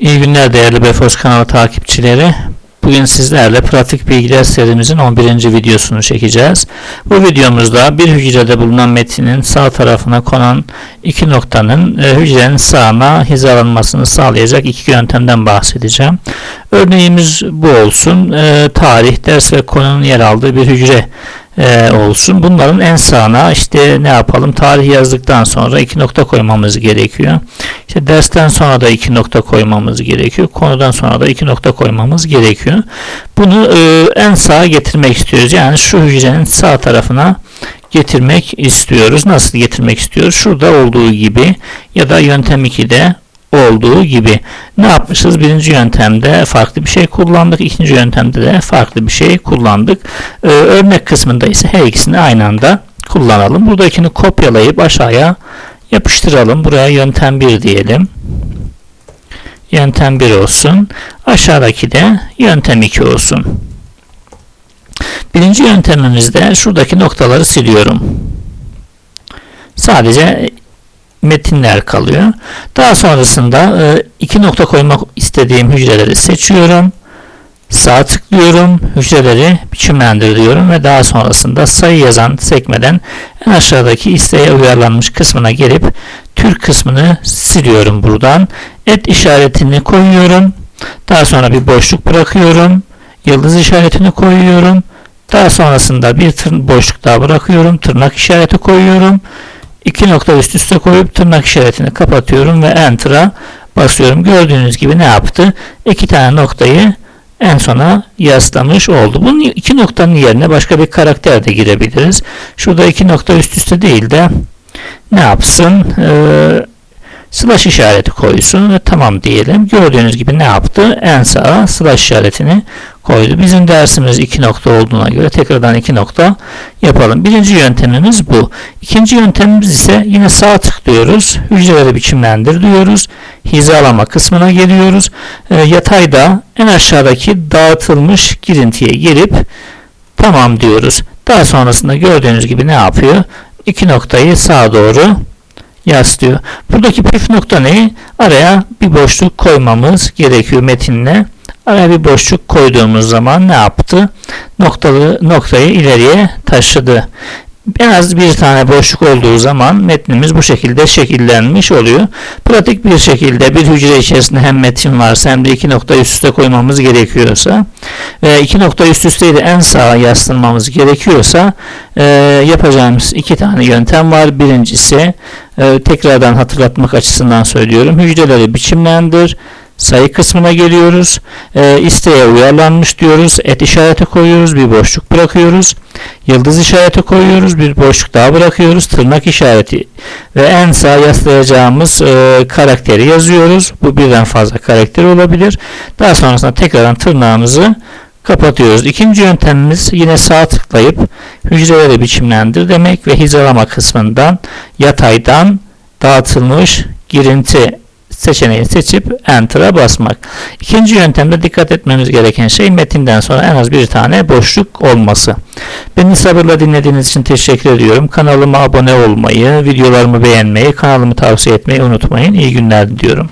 İyi günler değerli Befos kanalı takipçileri. Bugün sizlerle pratik bilgiler serimizin 11. videosunu çekeceğiz. Bu videomuzda bir hücrede bulunan metinin sağ tarafına konan iki noktanın e, hücrenin sağına hizalanmasını sağlayacak iki yöntemden bahsedeceğim. Örneğimiz bu olsun. E, tarih, ders ve konunun yer aldığı bir hücre e, olsun. Bunların en sağına işte ne yapalım? Tarih yazdıktan sonra iki nokta koymamız gerekiyor. İşte dersten sonra da iki nokta koymamız gerekiyor. Konudan sonra da iki nokta koymamız gerekiyor. Bunu e, en sağa getirmek istiyoruz. Yani şu hücrenin sağ tarafına getirmek istiyoruz. Nasıl getirmek istiyoruz? Şurada olduğu gibi ya da yöntem 2'de olduğu gibi ne yapmışız? Birinci yöntemde farklı bir şey kullandık. ikinci yöntemde de farklı bir şey kullandık. Ee, örnek kısmında ise her ikisini aynı anda kullanalım. Buradakini kopyalayıp aşağıya yapıştıralım. Buraya yöntem 1 diyelim. Yöntem 1 olsun. Aşağıdaki de yöntem 2 olsun. Birinci yöntemimizde şuradaki noktaları siliyorum. Sadece metinler kalıyor. Daha sonrasında e, iki nokta koymak istediğim hücreleri seçiyorum. Sağ tıklıyorum. Hücreleri biçimlendir diyorum ve daha sonrasında sayı yazan sekmeden en aşağıdaki isteğe uyarlanmış kısmına gelip Türk kısmını siliyorum buradan. Et işaretini koyuyorum. Daha sonra bir boşluk bırakıyorum. Yıldız işaretini koyuyorum. Daha sonrasında bir boşluk daha bırakıyorum. Tırnak işareti koyuyorum iki nokta üst üste koyup tırnak işaretini kapatıyorum ve Enter'a basıyorum. Gördüğünüz gibi ne yaptı? İki tane noktayı en sona yaslamış oldu. Bunun iki noktanın yerine başka bir karakter de girebiliriz. Şurada iki nokta üst üste değil de ne yapsın? Ee, slash işareti koysun ve tamam diyelim. Gördüğünüz gibi ne yaptı? En sağa slash işaretini koydu. Bizim dersimiz iki nokta olduğuna göre tekrardan iki nokta yapalım. Birinci yöntemimiz bu. İkinci yöntemimiz ise yine sağ tıklıyoruz. Hücreleri biçimlendir diyoruz. Hizalama kısmına geliyoruz. E, yatayda en aşağıdaki dağıtılmış girintiye gelip tamam diyoruz. Daha sonrasında gördüğünüz gibi ne yapıyor? İki noktayı sağa doğru yaslıyor. Buradaki püf nokta ne? Araya bir boşluk koymamız gerekiyor metinle. Araya bir boşluk koyduğumuz zaman ne yaptı? Noktalı noktayı ileriye taşıdı. En az bir tane boşluk olduğu zaman metnimiz bu şekilde şekillenmiş oluyor. Pratik bir şekilde bir hücre içerisinde hem metin varsa hem de iki nokta üst üste koymamız gerekiyorsa ve iki nokta üst üsteyi de en sağa yaslanmamız gerekiyorsa e, yapacağımız iki tane yöntem var. Birincisi e, tekrardan hatırlatmak açısından söylüyorum. Hücreleri biçimlendir sayı kısmına geliyoruz. E, isteğe uyarlanmış diyoruz. Et işareti koyuyoruz. Bir boşluk bırakıyoruz. Yıldız işareti koyuyoruz. Bir boşluk daha bırakıyoruz. Tırnak işareti ve en sağ yaslayacağımız e, karakteri yazıyoruz. Bu birden fazla karakter olabilir. Daha sonrasında tekrardan tırnağımızı kapatıyoruz. İkinci yöntemimiz yine sağ tıklayıp hücreleri biçimlendir demek ve hizalama kısmından yataydan dağıtılmış girinti seçeneğini seçip Enter'a basmak. İkinci yöntemde dikkat etmemiz gereken şey metinden sonra en az bir tane boşluk olması. Beni sabırla dinlediğiniz için teşekkür ediyorum. Kanalıma abone olmayı, videolarımı beğenmeyi, kanalımı tavsiye etmeyi unutmayın. İyi günler diliyorum.